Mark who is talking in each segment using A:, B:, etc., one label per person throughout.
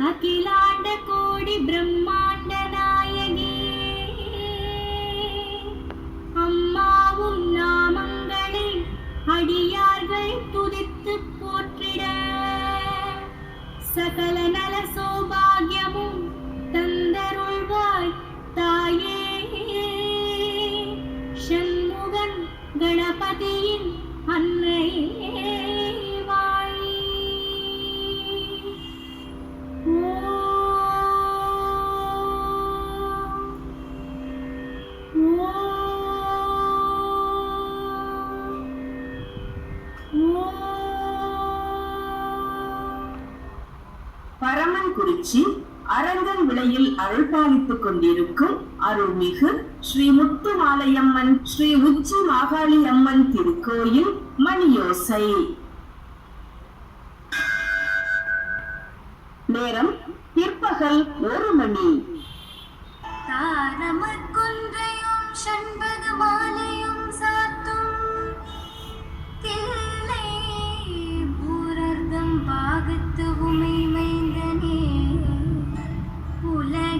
A: அகிலாண்ட கோடி பிரம்மாண்ட நாயகி. அம்மாவும் நாமங்களை அடியார்கள் துதித்து போற்றிட. சகல நல சௌபாகியமும் தந்தருள்வாய் தாயே. சண்முகன் கணபதியின் அன்னையே.
B: பரமன்குறிச்சி அரங்கன் விலையில் அருள்பாலித்துக் கொண்டிருக்கும் அருள்மிகு ஸ்ரீ முத்துமாலையம்மன் ஸ்ரீ உச்சி மாகாளி அம்மன் திருக்கோயில் மணியோசை. நேரம் பிற்பகல் ஒரு மணி.
A: தாரமற்கொன்றையும்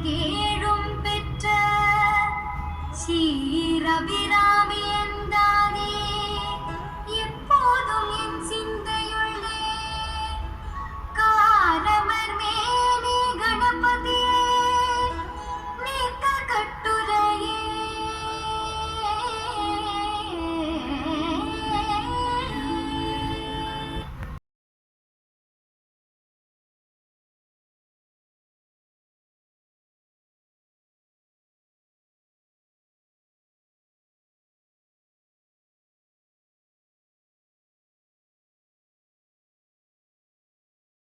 A: கேழும் பெற்ற சீரபிராமி